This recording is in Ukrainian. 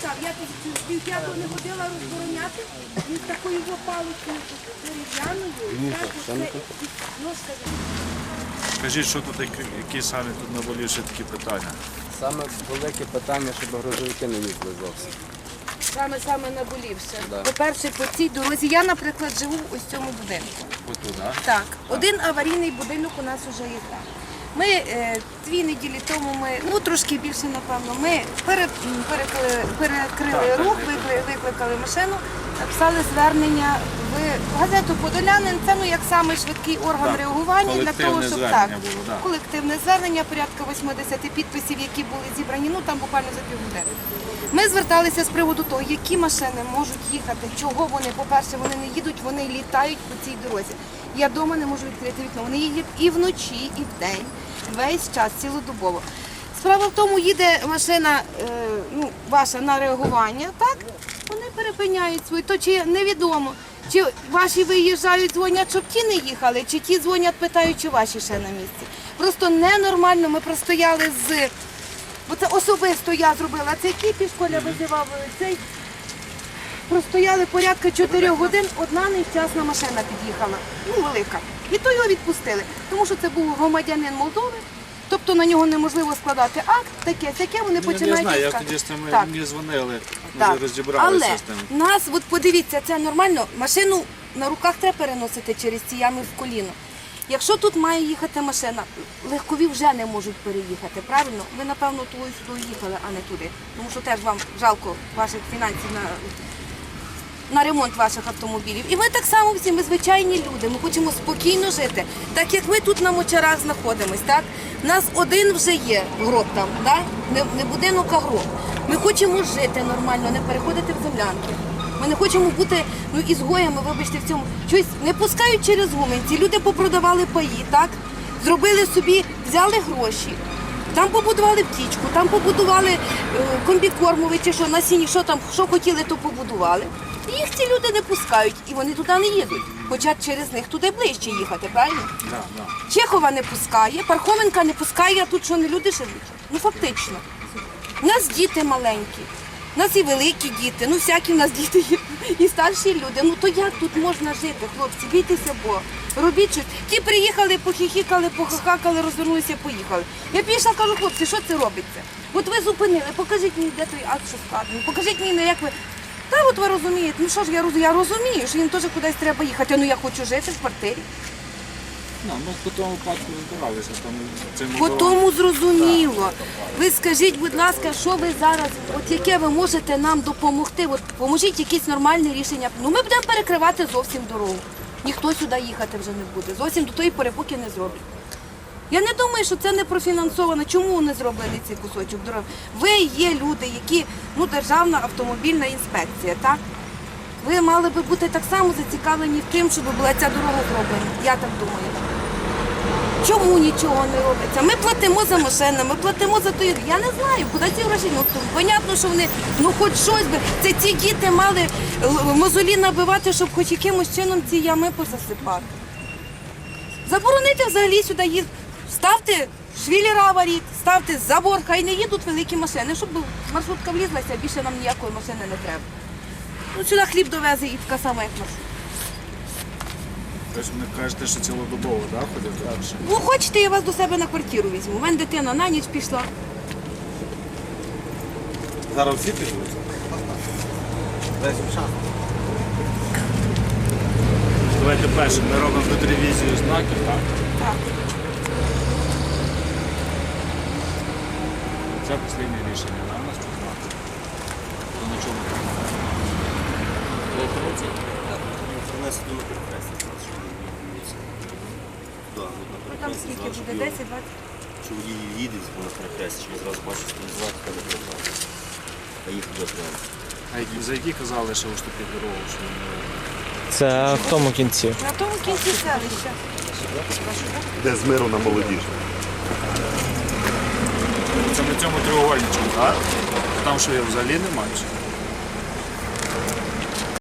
читав, я тут з п'ятого не ходила розбороняти, він з такою палицею дерев'яною, Скажіть, що тут, які- самі тут наболівші такі питання? Саме велике питання, щоб грузовики не їздили зовсім. Саме саме наболівше. Да. По-перше, по цій дорозі я, наприклад, живу ось цьому будинку. Отут, а? Так, один аварійний будинок у нас вже є там. Ми е, дві неділі тому ми, ну трошки більше, напевно, ми перекрили, перекрили рух, викликали машину, написали звернення в газету Подолянин. Це ну як самий швидкий орган Так, реагування для того, щоб так було, да. колективне звернення, порядка 80 підписів, які були зібрані, ну там буквально за півгодини. Ми зверталися з приводу того, які машини можуть їхати, чого вони, по-перше, вони не їдуть, вони літають по цій дорозі. Я вдома не можу відкрити вікно. Вони їдуть і вночі, і вдень, весь час, цілодобово. Справа в тому, їде машина е, ну, ваша на реагування, так? Вони перепиняють свою, то чи невідомо. Чи ваші виїжджають, дзвонять, щоб ті не їхали, чи ті дзвонять, питають, чи ваші ще на місці. Просто ненормально. Ми простояли з Бо це особисто я зробила цей кіпіш, Коля визивав цей. Простояли порядка 4 годин, одна нещасна машина під'їхала, ну велика. І то його відпустили, тому що це був громадянин Молдови, тобто на нього неможливо складати акт, таке, таке, вони Ну, Я починають. не знаю, я тоді з Так. дзвонили, Так. вже розібралися Але з тим. нас, от подивіться, це нормально. Машину на руках треба переносити через ці ями в коліно. Якщо тут має їхати машина, легкові вже не можуть переїхати, правильно? Ви, напевно, туди сюди їхали, а не туди. Тому що теж вам жалко ваших фінансів на, на ремонт ваших автомобілів. І ми так само всі, ми звичайні люди, ми хочемо спокійно жити. Так як ми тут на мочарах знаходимось, так? Нас один вже є гроб там, так? Не, не будинок, а гроб. Ми хочемо жити нормально, не переходити в землянки. Ми не хочемо бути ну, ізгоями, вибачте, в цьому. Щось не пускають через гуменці. Люди попродавали паї, так? Зробили собі, взяли гроші. Там побудували птічку, там побудували е, комбікормові чи що, насіння, що там, що хотіли, то побудували. Їх ці люди не пускають, і вони туди не їдуть. Хоча через них туди ближче їхати, правильно? Да, да. Чехова не пускає, Пархоменка не пускає, а тут що не люди живуть. Ну фактично. У нас діти маленькі, у нас і великі діти, ну всякі в нас діти є, і старші люди. Ну то як тут можна жити, хлопці? Бійтеся Бога. Робіть щось. Ті приїхали, похихікали, похахакали, розвернулися, поїхали. Я пішла, кажу, хлопці, що це робиться? От ви зупинили, покажіть мені, де той акт, що складений, покажіть мені, як ви. Та от ви розумієте, ну що ж я розумію, я розумію, що їм теж кудись треба їхати. Ну я хочу жити в квартирі. Ну, ми по тому випадку розбиралися. Там, цим По тому зрозуміло. Ви скажіть, будь ласка, що ви зараз, от яке ви можете нам допомогти? От поможіть якесь нормальне рішення. Ну ми будемо перекривати зовсім дорогу. Ніхто сюди їхати вже не буде. Зовсім до тої пори, поки не зроблять. Я не думаю, що це не профінансовано. Чому не зробили цей кусочок дороги? Ви є люди, які ну державна автомобільна інспекція, так? Ви мали би бути так само зацікавлені в тим, щоб була ця дорога зроблена. Я так думаю. Чому нічого не робиться? Ми платимо за машини, ми платимо за той. Я не знаю, куди ці гроші. Ну то понятно, що вони ну хоч щось би. Це ці діти мали мозолі набивати, щоб хоч якимось чином ці ями позасипати. Заборонити взагалі сюди їздити. Ставте швілера аварійт, ставте забор, хай не їдуть великі машини, щоб маршрутка влізлася, більше нам ніякої машини не треба. Ну, сюди хліб довезе і така сама, як маршрутка. Тобто ви кажете, що цілодобово, да, ходять далі? Ну, хочете, я вас до себе на квартиру візьму. У мене дитина на ніч пішла. Зараз всі підуть. Десь час. Давайте перше, ми робимо тут ревізію знаків, так? Так. Це останнє рішення, у нас тут знаки? То на чому? Принесли що вони їдуть. Да, от на Ну, там перехресті скільки буде? що 10, 20? Що водій їде на перехресті, що він зразу бачить, що він звати, коли перехрестя. А їх туди прямо. А за які казали, що уступить дорогу, що Це в тому кінці. На тому кінці селища. Де з миру на молодіж. На цьому треугольничку, так? Там що я взагалі немає? чи?